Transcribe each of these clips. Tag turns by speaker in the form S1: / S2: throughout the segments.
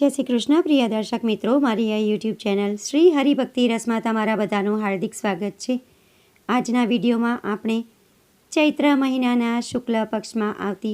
S1: જય શ્રી કૃષ્ણ, પ્રિય દર્શક મિત્રો. મારી આ યુટ્યુબ ચેનલ શ્રી હરિભક્તિ રસમાં તમારા બધાનું હાર્દિક સ્વાગત છે. આજના વિડીયોમાં આપણે ચૈત્ર મહિનાના શુક્લ પક્ષમાં આવતી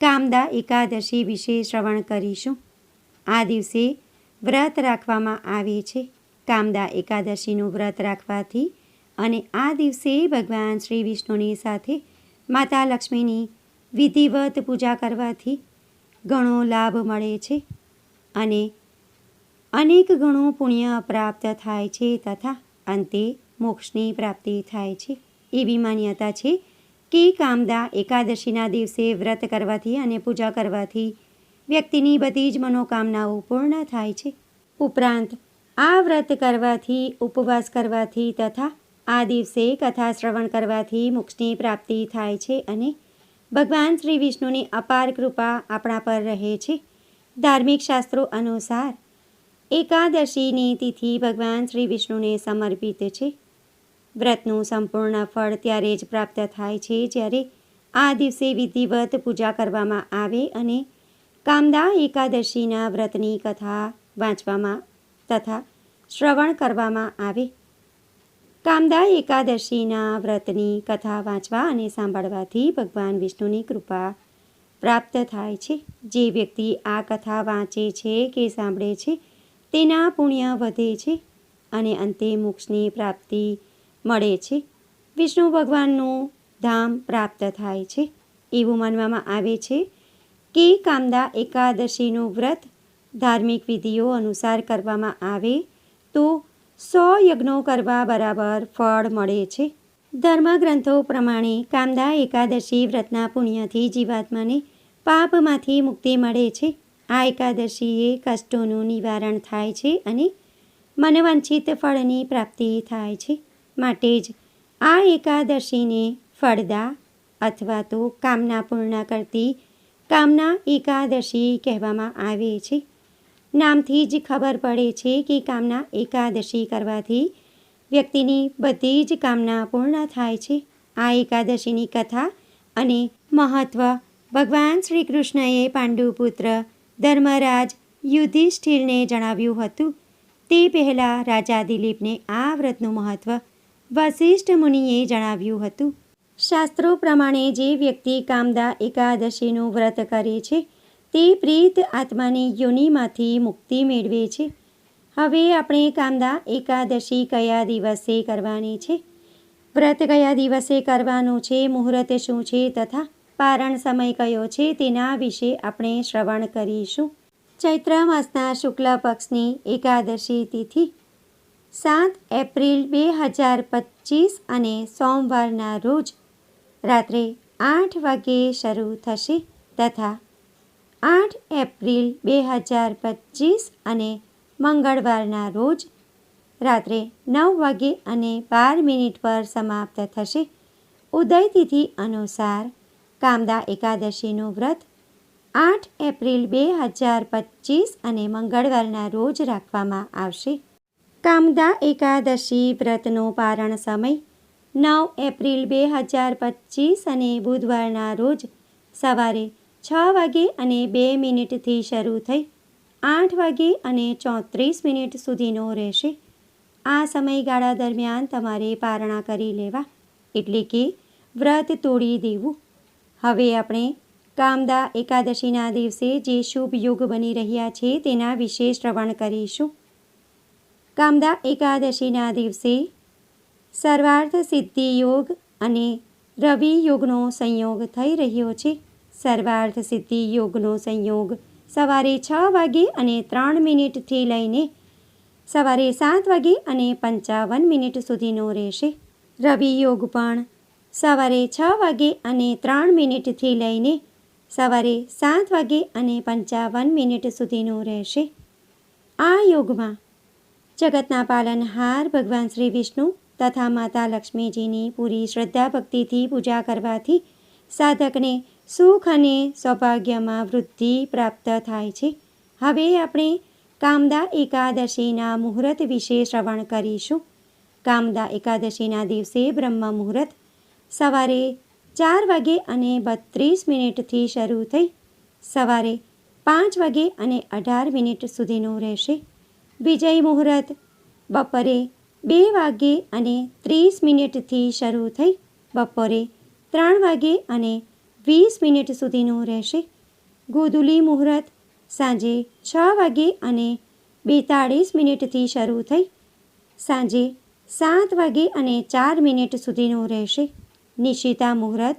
S1: કામદા એકાદશી વિશે શ્રવણ કરીશું. આ દિવસે વ્રત રાખવામાં આવે છે. કામદા એકાદશીનું વ્રત રાખવાથી અને આ દિવસે ભગવાન શ્રી વિષ્ણુની સાથે માતા લક્ષ્મીની વિધિવત પૂજા કરવાથી ઘણો લાભ મળે છે. અને અનેક ગણું પુણ્ય પ્રાપ્ત થાય છે તથા અંતે મોક્ષની પ્રાપ્તિ થાય છે. એવી માન્યતા છે કે કામદા એકાદશીના દિવસે વ્રત કરવાથી અને પૂજા કરવાથી વ્યક્તિની બધી જ મનોકામનાઓ પૂર્ણ થાય છે. ઉપરાંત, આ વ્રત કરવાથી, ઉપવાસ કરવાથી તથા આ દિવસે કથા શ્રવણ કરવાથી મોક્ષની પ્રાપ્તિ થાય છે અને ભગવાન શ્રી વિષ્ણુની અપાર કૃપા આપણા પર રહે છે. ધાર્મિક શાસ્ત્રો અનુસાર એકાદશીની તિથિ ભગવાન શ્રી વિષ્ણુને સમર્પિત છે. વ્રતનું સંપૂર્ણ ફળ ત્યારે જ પ્રાપ્ત થાય છે જ્યારે આ દિવસે વિધિવત પૂજા કરવામાં આવે અને કામદા એકાદશીના વ્રતની કથા વાંચવામાં તથા શ્રવણ કરવામાં આવે. કામદા એકાદશીના વ્રતની કથા વાંચવા અને સાંભળવાથી ભગવાન વિષ્ણુની કૃપા પ્રાપ્ત થાય છે. જે વ્યક્તિ આ કથા વાંચે છે કે સાંભળે છે, તેના પુણ્ય વધે છે અને અંતે મોક્ષની પ્રાપ્તિ મળે છે. વિષ્ણુ ભગવાનનું ધામ પ્રાપ્ત થાય છે. એવું માનવામાં આવે છે કે કામદા એકાદશીનું વ્રત ધાર્મિક વિધિઓ અનુસાર કરવામાં આવે તો સો યજ્ઞો કરવા બરાબર ફળ મળે છે. ધર્મગ્રંથો પ્રમાણે કામદા એકાદશી વ્રતના પુણ્યથી જીવાત્માને પાપમાંથી મુક્તિ મળે છે. આ એકાદશીએ કષ્ટોનું નિવારણ થાય છે અને મનવાંછિત ફળની પ્રાપ્તિ થાય છે. માટે જ આ એકાદશીને ફળદા અથવા તો કામના પૂર્ણ કરતી કામના એકાદશી કહેવામાં આવે છે. નામથી જ ખબર પડે છે કે કામના એકાદશી કરવાથી વ્યક્તિની બધી જ કામના પૂર્ણ થાય છે. આ એકાદશીની કથા અને મહત્ત્વ ભગવાન શ્રી કૃષ્ણએ પાંડુપુત્ર ધર્મરાજ યુધિષ્ઠિરને જણાવ્યું હતું. તે પહેલાં રાજા દિલીપને આ વ્રતનું મહત્ત્વ વશિષ્ઠ મુનિએ જણાવ્યું હતું. શાસ્ત્રો પ્રમાણે જે વ્યક્તિ કામદા એકાદશીનું વ્રત કરે છે, તે પ્રીત આત્માની યોનિમાંથી મુક્તિ મેળવે છે. હવે આપણે કામદા એકાદશી કયા દિવસે કરવાની છે? વ્રત કયા દિવસે કરવાનું છે? મુહૂર્ત શું છે? તથા પારણ સમય કયો છે? તેના વિશે આપણે શ્રવણ કરીશું. ચૈત્ર માસના શુક્લ પક્ષની એકાદશી તિથિ સાત એપ્રિલ બે હજાર પચીસ અને સોમવારના રોજ રાત્રે આઠ વાગ્યે શરૂ થશે તથા આઠ એપ્રિલ બે હજાર પચીસ અને મંગળવારના રોજ રાત્રે નવ વાગે અને બાર મિનિટ પર સમાપ્ત થશે. ઉદય તિથિ અનુસાર કામદા એકાદશીનું વ્રત આઠ એપ્રિલ બે હજાર પચીસ અને મંગળવારના રોજ રાખવામાં આવશે. કામદા એકાદશી વ્રતનો પારણ સમય નવ એપ્રિલ બે હજાર પચીસ અને બુધવારના રોજ સવારે છ વાગે અને બે મિનિટથી શરૂ થઈ આઠ વાગે અને ચોત્રીસ મિનિટ સુધીનો રહેશે. આ સમયગાળા દરમિયાન તમારે પારણા કરી લેવા, એટલે કે વ્રત તોડી દેવું. હવે આપણે કામદા એકાદશીના દિવસે જે શુભ યોગ બની રહ્યા છે તેના વિશે શ્રવણ કરીશું. કામદા એકાદશીના દિવસે સર્વાર્થ સિદ્ધિ યોગ અને રવિ યોગનો સંયોગ થઈ રહ્યો છે. સર્વાર્થ સિદ્ધિ યોગનો સંયોગ સવારે છ વાગે અને ત્રણ મિનિટથી લઈને સવારે સાત વાગે અને પંચાવન મિનિટ સુધીનો રહેશે. રવિ યોગ પણ સવારે છ વાગે અને ત્રણ મિનિટથી લઈને સવારે સાત વાગે અને પંચાવન મિનિટ સુધીનો રહેશે. આ યોગમાં જગતના પાલનહાર ભગવાન શ્રી વિષ્ણુ તથા માતા લક્ષ્મીજીની પૂરી શ્રદ્ધા ભક્તિથી પૂજા કરવાથી સાધકને સુખ અને સૌભાગ્યમાં વૃદ્ધિ પ્રાપ્ત થાય છે. હવે આપણે કામદા એકાદશીના મુહૂર્ત વિશે શ્રવણ કરીશું. કામદા એકાદશીના દિવસે બ્રહ્મ મુહૂર્ત સવારે ચાર વાગે અને બત્રીસ મિનિટથી શરૂ થઈ સવારે પાંચ વાગે અને અઢાર મિનિટ સુધીનું રહેશે. વિજય મુહૂર્ત બપોરે બે વાગે અને ત્રીસ મિનિટથી શરૂ થઈ બપોરે ત્રણ વાગે અને વીસ મિનિટ સુધીનું રહેશે. ગોધુલી મુહૂર્ત સાંજે છ વાગે અને બેતાળીસ મિનિટથી શરૂ થઈ. સાંજે સાત વાગે અને ચાર મિનિટ સુધીનું રહેશે. નિશિતા મુહૂર્ત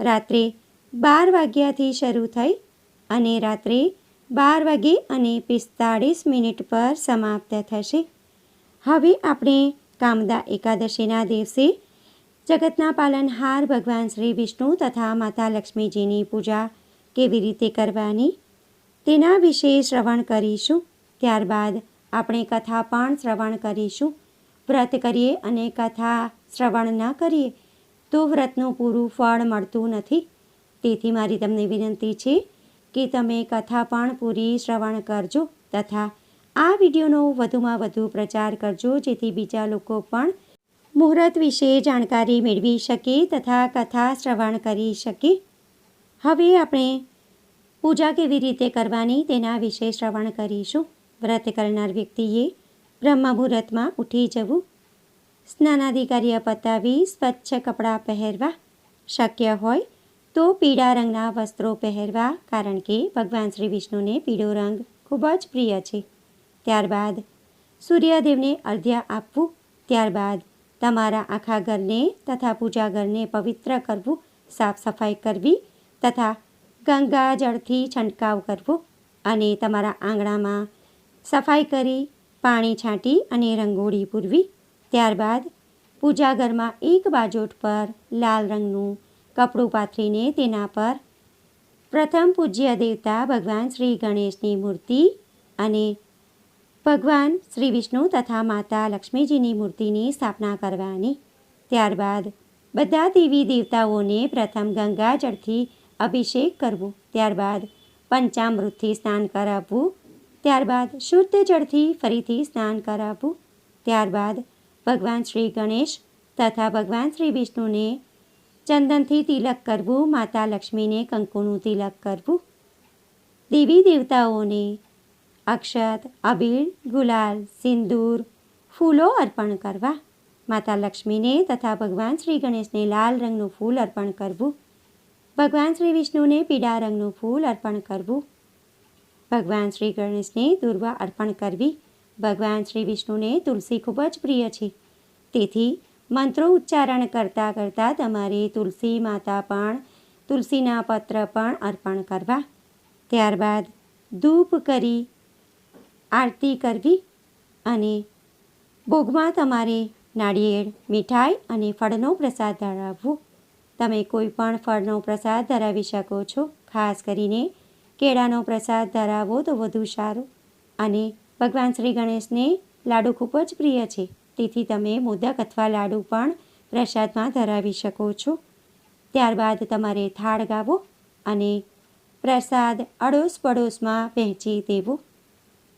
S1: રાત્રે બાર વાગ્યાથી શરૂ થઈ અને રાત્રે બાર વાગે અને પિસ્તાળીસ મિનિટ પર સમાપ્ત થશે. હવે આપણે કામદા એકાદશીના દિવસે જગતના પાલનહાર ભગવાન શ્રી વિષ્ણુ તથા માતા લક્ષ્મીજીની પૂજા કેવી રીતે કરવાની તેના વિશે શ્રવણ કરીશું. ત્યારબાદ આપણે કથા પણ શ્રવણ કરીશું. વ્રત કરીએ અને કથા શ્રવણ ન કરીએ તો વ્રતનું પૂરું ફળ મળતું નથી. તેથી મારી તમને વિનંતી છે કે તમે કથા પણ પૂરી શ્રવણ કરજો તથા આ વિડીયોનો વધુમાં વધુ પ્રચાર કરજો જેથી બીજા લોકો પણ મુહૂર્ત વિશે જાણકારી મેળવી શકે તથા કથા શ્રવણ કરી શકે. હવે આપણે પૂજા કેવી રીતે કરવાની તેના વિશે શ્રવણ કરીશું. વ્રત કરનાર વ્યક્તિએ બ્રહ્મ મુહૂર્તમાં ઉઠી જવું. સ્નાનાધિકારીએ પતાવી સ્વચ્છ કપડાં પહેરવા. શક્ય હોય તો પીળા રંગના વસ્ત્રો પહેરવા, કારણ કે ભગવાન શ્રી વિષ્ણુને પીળો રંગ ખૂબ જ પ્રિય છે. ત્યારબાદ સૂર્યદેવને અર્ધ્ય આપવું. ત્યારબાદ તમારા આખા ઘરને તથા પૂજા ઘરને પવિત્ર કરવું, સાફ સફાઈ કરવી તથા ગંગા જળથી છંટકાવ કરવો અને તમારા આંગણામાં સફાઈ કરી, પાણી છાંટી અને રંગોળી પૂરવી. ત્યારબાદ પૂજા ઘરમાં એક બાજોટ પર લાલ રંગનું કપડું પાથરીને તેના પર પ્રથમ પૂજ્ય દેવતા ભગવાન શ્રી ગણેશની મૂર્તિ અને ભગવાન શ્રી વિષ્ણુ તથા માતા લક્ષ્મીજીની મૂર્તિની સ્થાપના કરવાની. ત્યારબાદ બધા દેવી દેવતાઓને પ્રથમ ગંગાજળથી અભિષેક કરવો. ત્યારબાદ પંચામૃતથી સ્નાન કરાવવું. ત્યારબાદ શુદ્ધ જળથી ફરીથી સ્નાન કરાવવું. ત્યારબાદ ભગવાન શ્રી ગણેશ તથા ભગવાન શ્રી વિષ્ણુને ચંદનથી તિલક કરવું. માતા લક્ષ્મીને કંકુનું તિલક કરવું. દેવી દેવતાઓને અક્ષત અબીલ ગુલાલ, સિંદૂર ફૂલો અર્પણ કરવા. માતા લક્ષ્મીને તથા ભગવાન શ્રી ગણેશને લાલ રંગનું ફૂલ અર્પણ કરવું. ભગવાન શ્રી વિષ્ણુને પીળા રંગનું ફૂલ અર્પણ કરવું. ભગવાન શ્રી ગણેશને દુર્વા અર્પણ કરવી. ભગવાન શ્રી વિષ્ણુને તુલસી ખૂબ જ પ્રિય છે. તેથી મંત્રો ઉચ્ચારણ કરતાં કરતાં તમારે તુલસી માતા પણ તુલસીના પત્ર પણ અર્પણ કરવા. ત્યારબાદ ધૂપ કરી આરતી કરવી અને ભોગમાં તમારે નાળિયેર, મીઠાઈ અને ફળનો પ્રસાદ ધરાવવો. તમે કોઈ પણ ફળનો પ્રસાદ ધરાવી શકો છો. ખાસ કરીને કેળાનો પ્રસાદ ધરાવો તો વધુ સારું. અને ભગવાન શ્રી ગણેશને લાડુ ખૂબ જ પ્રિય છે. તેથી તમે મોદક અથવા લાડુ પણ પ્રસાદમાં ધરાવી શકો છો. ત્યારબાદ તમારે થાળ ગાવો અને પ્રસાદ અડોશ પડોશમાં વહેંચી દેવો.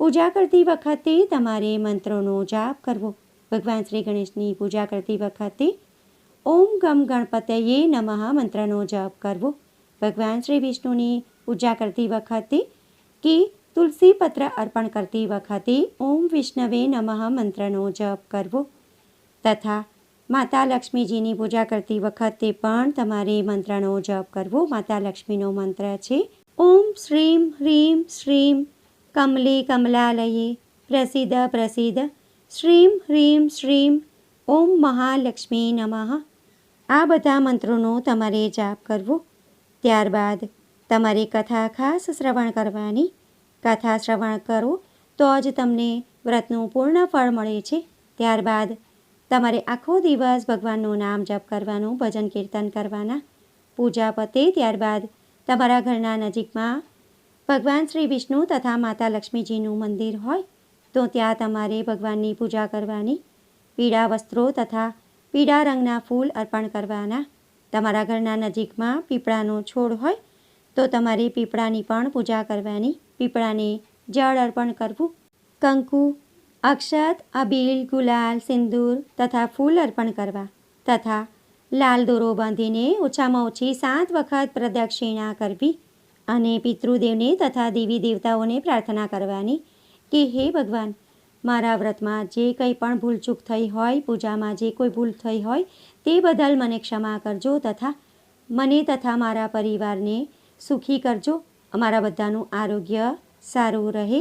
S1: પૂજા કરતી વખતે તમારે મંત્રોનો જાપ કરવો. ભગવાન શ્રી ગણેશની પૂજા કરતી વખતે ઓમ ગમ ગણપતયે નમઃ મંત્રનો જાપ કરવો. ભગવાન શ્રી વિષ્ણુની પૂજા કરતી વખતે કે તુલસી પત્ર અર્પણ કરતી વખતે ઓમ વિષ્ણવે નમઃ મંત્રનો જપ કરવો. તથા માતા લક્ષ્મીજીની પૂજા કરતી વખતે પણ તમારે મંત્રનો જપ કરવો. માતા લક્ષ્મીનો મંત્ર છે, ઓમ શ્રીમ, હ્રીમ, શ્રીમ કમલી કમલાલયે પ્રસિદ્ધ પ્રસિદ્ધ શ્રીમ હ્રીમ શ્રીમ ઓમ મહાલક્ષ્મી નમઃ. આ બધા મંત્રોનો તમારે જાપ કરવો. ત્યારબાદ તમારે કથા ખાસ શ્રવણ કરવાની. કથા શ્રવણ કરો તો જ તમને વ્રતનું પૂર્ણ ફળ મળે છે. ત્યારબાદ તમારે આખો દિવસ ભગવાનનું નામ જપ કરવાનું, ભજન કીર્તન કરવાના. પૂજા પતે ત્યારબાદ તમારા ઘરના નજીકમાં ભગવાન શ્રી વિષ્ણુ તથા માતા લક્ષ્મીજીનું મંદિર હોય, તો ત્યાં તમારે ભગવાનની પૂજા કરવાની, પીળા વસ્ત્રો તથા પીળા રંગના ફૂલ અર્પણ કરવાના. તમારા ઘરના નજીકમાં પીપળાનો છોડ હોય, તો તમારે પીપળાની પણ પૂજા કરવાની. પીપળાને જળ અર્પણ કરવું. કંકુ, અક્ષત, અબીલ, ગુલાલ, સિંદૂર તથા ફૂલ અર્પણ કરવા તથા લાલ દોરો બાંધીને ઓછામાં ઓછી સાત વખત પ્રદક્ષિણા કરવી. અને પિતૃદેવને તથા દેવી દેવતાઓને પ્રાર્થના કરવાની કે હે ભગવાન, મારા વ્રતમાં જે કંઈ પણ ભૂલચૂક થઈ હોય, પૂજામાં જે કોઈ ભૂલ થઈ હોય, તે બદલ મને ક્ષમા કરજો તથા મને તથા મારા પરિવારને સુખી કરજો. અમારા બધાનું આરોગ્ય સારું રહે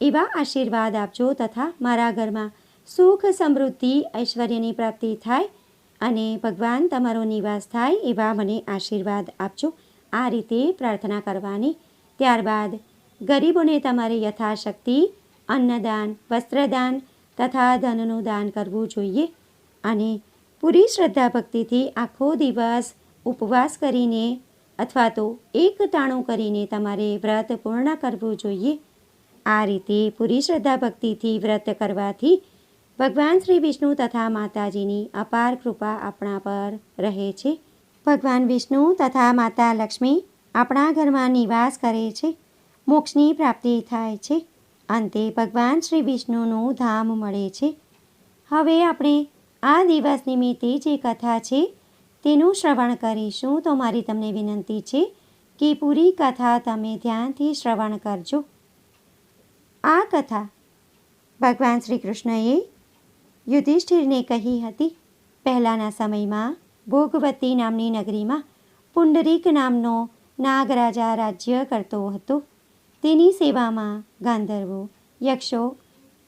S1: એવા આશીર્વાદ આપજો તથા મારા ઘરમાં સુખ, સમૃદ્ધિ, ઐશ્વર્યની પ્રાપ્તિ થાય અને ભગવાન તમારો નિવાસ થાય એવા મને આશીર્વાદ આપજો. આ રીતે પ્રાર્થના કરવાની. ત્યારબાદ ગરીબોને તમારે યથાશક્તિ, અન્નદાન, વસ્ત્રદાન તથા ધનનું દાન કરવું જોઈએ અને પૂરી શ્રદ્ધા ભક્તિથી આખો દિવસ ઉપવાસ કરીને અથવા તો એક ટાણું કરીને તમારે વ્રત પૂર્ણ કરવું જોઈએ. આ રીતે પૂરી શ્રદ્ધા ભક્તિથી વ્રત કરવાથી ભગવાન શ્રી વિષ્ણુ તથા માતાજીની અપાર કૃપા આપણા પર રહે છે. ભગવાન વિષ્ણુ તથા માતા લક્ષ્મી આપણા ઘરમાં નિવાસ કરે છે. મોક્ષની પ્રાપ્તિ થાય છે. અંતે ભગવાન શ્રી વિષ્ણુનું ધામ મળે છે. હવે આપણે આ દિવસ નિમિત્તે જે કથા છે તેનું શ્રવણ કરીશું. તો મારી તમને વિનંતી છે કે પૂરી કથા તમે ધ્યાનથી શ્રવણ કરજો. આ કથા ભગવાન શ્રી કૃષ્ણએ યુધિષ્ઠિરને કહી હતી. પહેલાંના સમયમાં ભોગવતી નામની નગરીમાં પુંડરીક નામનો નાગરાજા રાજ્ય કરતો હતો. તેની સેવામાં ગાંધર્વો, યક્ષો,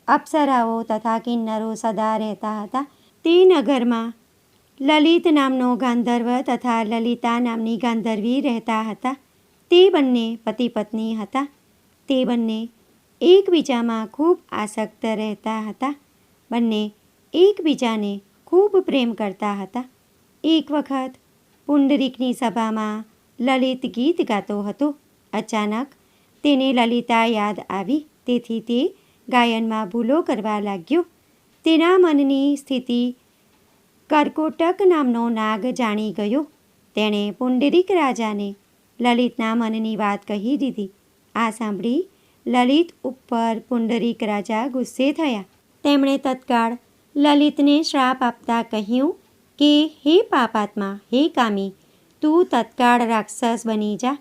S1: અપ્સરાઓ તથા કિન્નરો સદા રહેતા હતા. તે નગરમાં લલિત નામનો ગાંધર્વ તથા લલિતા નામની ગાંધર્વી રહેતા હતા. તે બંને પતિ પત્ની હતા. તે બંને એકબીજામાં ખૂબ આસક્ત રહેતા હતા. બંને એકબીજાને ખૂબ પ્રેમ કરતા હતા. એક વખત પુંડરીકની સભામાં લલિત ગીત ગાતો હતો. અચાનક તેને લલિતા યાદ આવી. તેથી તે ગાયનમાં ભૂલો કરવા લાગ્યો. તેના મનની સ્થિતિ કરકોટક નામનો નાગ જાણી ગયો. તેણે પુંડરીક રાજાને લલિતના મનની વાત કહી દીધી. આ સાંભળી લલિત ઉપર પુંડરીક રાજા ગુસ્સે થયા. તેમણે તત્કાળ લલિતને શ્રાપ આપતા કહ્યું કે, હે પાપાત્મા, હે કામી, તું તત્કાળ રાક્ષસ બની જા.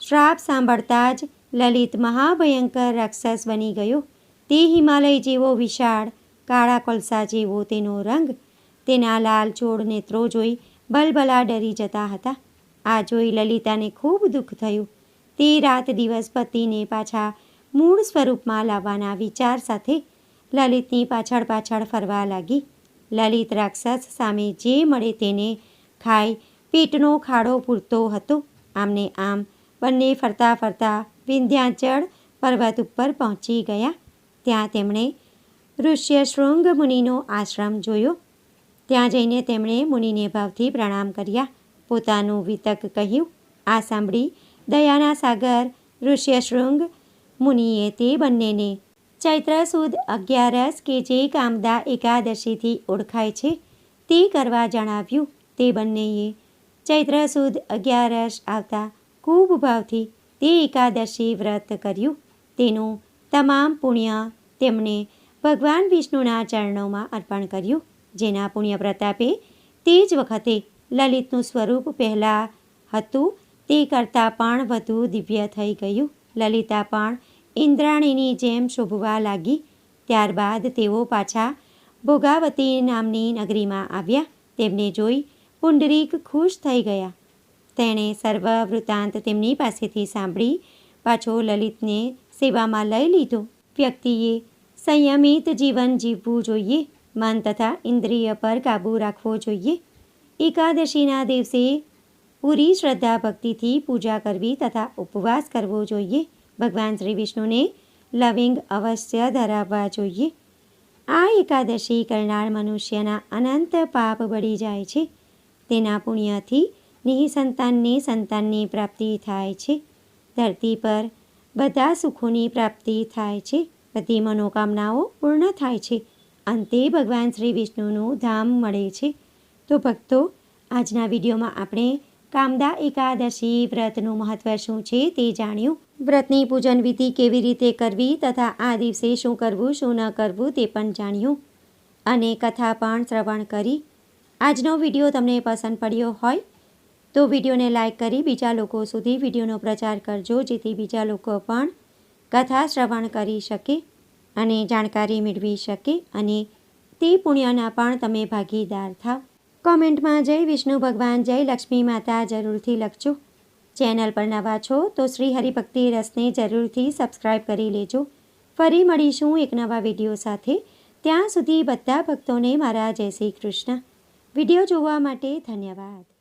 S1: શ્રાપ સાંભળતા જ લલિત મહાભયંકર રાક્ષસ બની ગયો. તે હિમાલય જેવો વિશાળ, કાળા કોલસા જેવો તેનો રંગ, તેના લાલ ચોળ નેત્રો જોઈ બલબલા ડરી જતા હતા. આ જોઈ લલિતાને ખૂબ દુઃખ થયું. તે રાત દિવસ પતિને પાછા મૂળ સ્વરૂપમાં લાવવાના વિચાર સાથે લલિતની પાછળ પાછળ ફરવા લાગી. લલિત રાક્ષસ સામે જે મળે તેને ખાઈ પેટનો ખાડો પૂરતો હતો. આમને આમ બંને ફરતા ફરતા વિંધ્યાચળ પર્વત ઉપર પહોંચી ગયા. ત્યાં તેમણે ઋષ્યશૃંગ મુનિનો આશ્રમ જોયો. ત્યાં જઈને તેમણે મુનિને ભાવથી પ્રણામ કર્યા. પોતાનું વિતક કહ્યું, આ સાંભળી દયાના સાગર ઋષ્યશૃંગ મુનિએ તે બંનેને ચૈત્ર સુદ અગિયારસ કે જે કામદા એકાદશીથી ઓળખાય છે, તે કરવા જણાવ્યું તે બંનેએ. ચૈત્ર સુદ અગિયારસ આવતા ખૂબ ભાવથી તે એકાદશી વ્રત કર્યું. તેનું તમામ પુણ્ય તેમણે ભગવાન વિષ્ણુના ચરણોમાં અર્પણ કર્યું, જેના પુણ્ય પ્રતાપે તે જ વખતે લલિતનું સ્વરૂપ પહેલાં હતું, તે કરતાં પણ વધુ દિવ્ય થઈ ગયું. લલિતા પણ ઇન્દ્રાણીની જેમ શોભવા લાગી. ત્યારબાદ તેઓ પાછા ભોગાવતી નામની નગરીમાં આવ્યા. તેમને જોઈ પુંડરીક ખુશ થઈ ગયા. તેણે સર્વ વૃત્તાંત તેમની પાસેથી સાંભળી પાછો લલિતને સેવામાં લઈ લીધો. વ્યક્તિએ સંયમિત જીવન જીવવું જોઈએ. મન તથા ઇન્દ્રિય પર કાબૂ રાખવો જોઈએ. એકાદશીના દિવસે પૂરી શ્રદ્ધા ભક્તિથી પૂજા કરવી તથા ઉપવાસ કરવો જોઈએ. ભગવાન શ્રી વિષ્ણુને લવિંગ અવશ્ય ધરાવવા જોઈએ. આ એકાદશી કરનાર મનુષ્યના અનંત પાપ બળી જાય છે. તેના પુણ્યથી નિઃસંતાનને સંતાનની પ્રાપ્તિ થાય છે. ધરતી પર બધા સુખોની પ્રાપ્તિ થાય છે. બધી મનોકામનાઓ પૂર્ણ થાય છે. અંતે ભગવાન શ્રી વિષ્ણુનું ધામ મળે છે. તો ભક્તો, આજના વિડીયોમાં આપણે કામદા એકાદશી વ્રતનું મહત્ત્વ શું છે તે જાણ્યું. વ્રતની પૂજન વિધિ કેવી રીતે કરવી તથા આ દિવસે શું કરવું, શું ન કરવું તે પણ જાણ્યું. અને કથા પણ શ્રવણ કરી. આજનો વીડિયો તમને પસંદ પડ્યો હોય તો વિડીયોને લાઇક કરી બીજા લોકો સુધી વિડીયોનો પ્રચાર કરજો, જેથી બીજા લોકો પણ કથા શ્રવણ કરી શકે અને જાણકારી મેળવી શકે અને તે પુણ્યના પણ તમે ભાગીદાર થાવ. કોમેન્ટમાં જય વિષ્ણુ ભગવાન, જય લક્ષ્મી માતા જરૂરથી લખજો. ચેનલ પર નવા છો તો શ્રી હરિભક્તિ રસને જરૂરથી સબસ્ક્રાઈબ કરી લેજો. ફરી મળીશું એક નવા વીડિયો સાથે. ત્યાં સુધી બધા ભક્તોને મારા જય શ્રી કૃષ્ણ. વીડિયો જોવા માટે ધન્યવાદ.